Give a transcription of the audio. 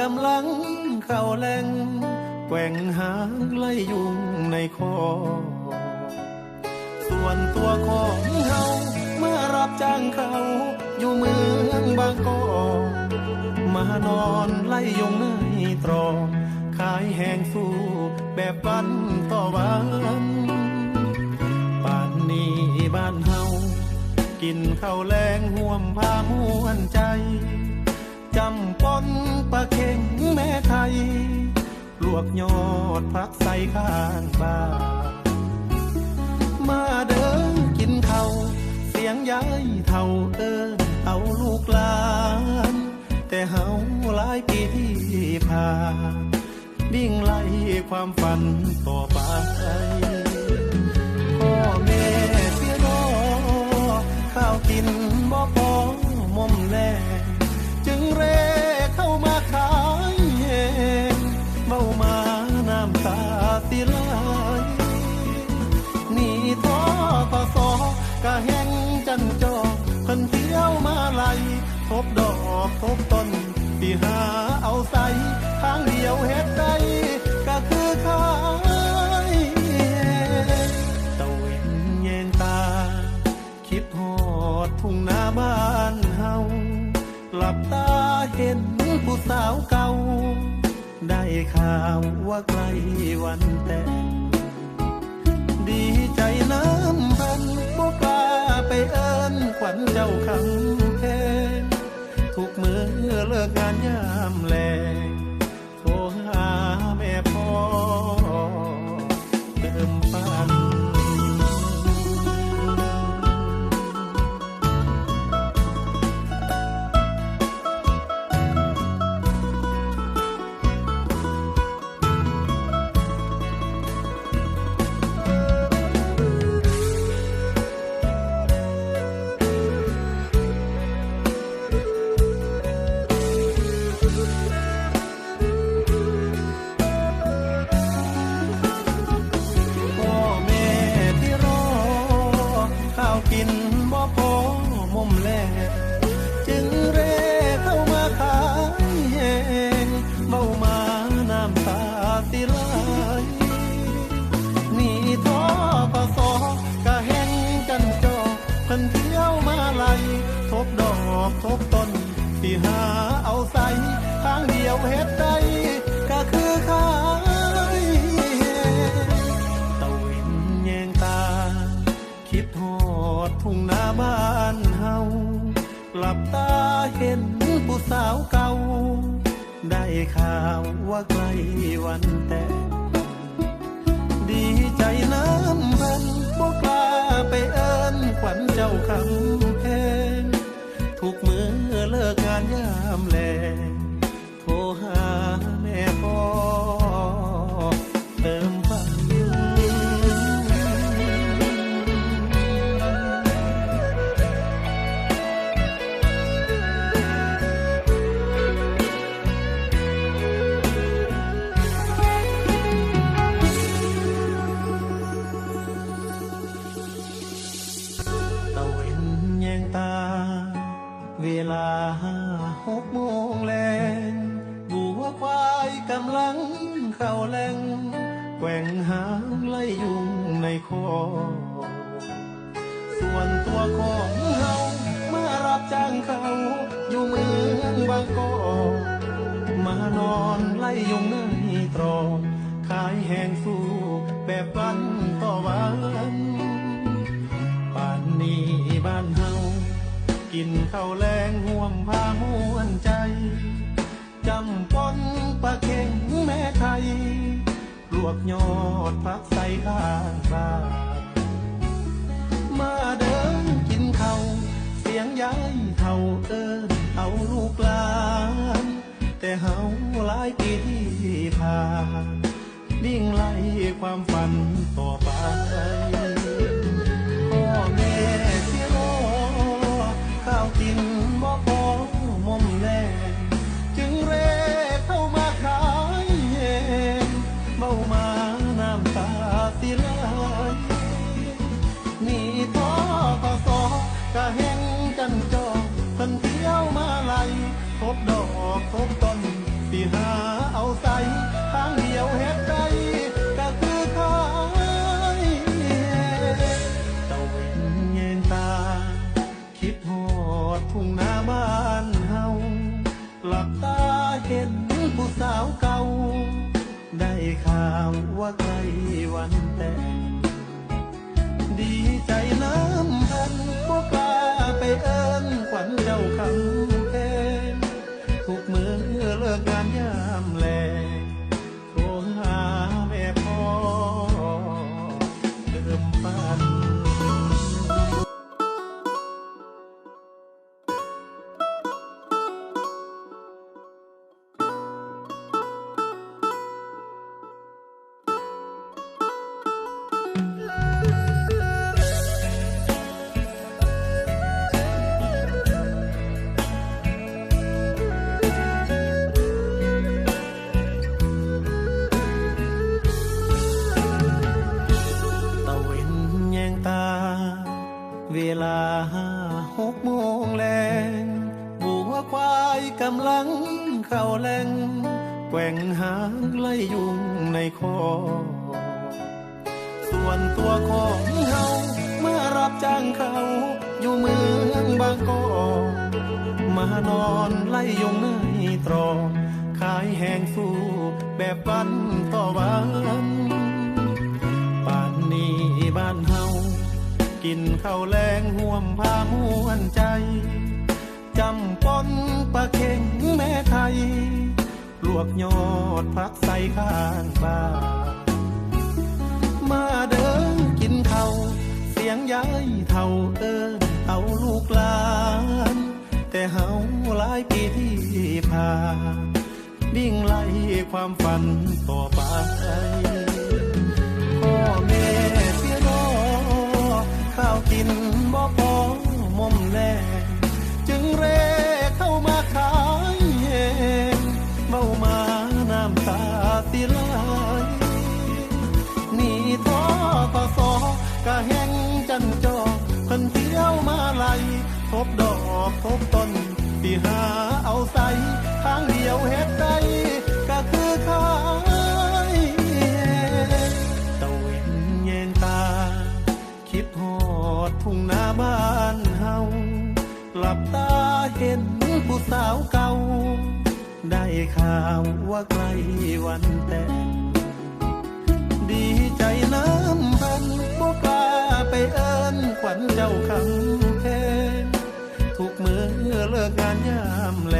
กำลังเข้าแหลงแกว่งหางไล่ยุงในคอ ส่วนตัวของเฮาเมื่อรับจ้างเขาอยู่เมืองบางกอกมานอนไล่ยุงในตรองขายแหงสู้แบบวันต่อวันป่านนี้บ้านเฮากินข้าวแรงห่วมพาม่วนใจ จำปนปลาเค็งแม่ไทย ลวกยอดพักใส่ข้างบ้านมาเดินกินเขาเสียงยายเท่าเอินเอาลูกหลาน แต่เฮาหลายปีที่ผ่านวิ่งไล่ความฝันต่อไปพ่อแม่ที่รอข้าวกินบ่พ เฮ็ดได้ก็คือขายตะเวนแยงตา คิดหอดทุ่งนาบ้านเฮาหลับตาเห็นผู้สาวเก่า ได้ข่าวว่าใกล้วันแต่งดีใจน้ำพันบ่กล้าไปเอิ้นขวัญเจ้าคำเพนทุกมือเลิกงานยา ข่าวว่าใกล้วันแต่งดีใจน้ำพันบ่กล้าไปเอิ้นขวัญเจ้าคำ เวลาห้าหกโมงแลงบัวควายกำลังเข้าแหลงแกว่งหางไล่ยุงในคอ ส่วนตัวของเฮาเมื่อรับจ้างเขาอยู่เมืองบางกอกมานอนไล่ยุงในตรองขายแหงสู้แบบวัน กินข้าวแรงห่วมพาม่วนใจจำปนปลาเค็งแม่ไทยลวกยอดพักใส่ข้างบ้านมาเดินกินข้าวเสียงยายเท่าเอินเอาลูกหลานแต่เฮาหลายปีที่ผ่านวิ่งไล่ความฝันต่อไป ทบต้นสิหาเอาใส่ทางเดียวเฮ็ดไดก็คือขายตะเวนแยงตา คิดหอดทุ่งนาบ้านเฮาหลับตาเห็นผู้สาวเก่า ได้ข่าวว่าใกล้วันแต่งดีใจน้ำพันบ่กล้าไปเอิ้นขวัญเจ้าคำ ควายกำลังเข้าแหลงแกว่งหางไล่ยุงในคอ ส่วนตัวของเฮาเมื่อรับจ้างเขา อยู่เมืองบางกอกมานอนไล่ยุงในตรอกขายแหงสู้แบบวันต่อวันป่านนี้บ้านเฮากินข้าวแรงห่วมพาม่วนใจ จำปนปลาเค็งแม่ไทย ลวกยอดพักใส่ข้างบ้านมาเดินกินเขาเสียงยายเท่าเอินเอาลูกหลาน แต่เฮาหลายปีที่ผ่านวิ่งไล่ความฝันต่อไปะแห้งจันจอกเพิ่นเที่ยวมาไหล่ทบดอกทบต้นสิหาเอาใส่ทางเดียวเฮ็ดได้ก็คือขายตะเวนแยงตา คิดหอดทุ่งนาบ้านเฮาหลับตาเห็นผู้สาวเก่า ได้ข่าวว่าใกล้วันแต่งดีใจน้ำ นบ่กล้าไปเอิ้นขวัญเจ้าคำเพนทุกมือเลิกงานยามแล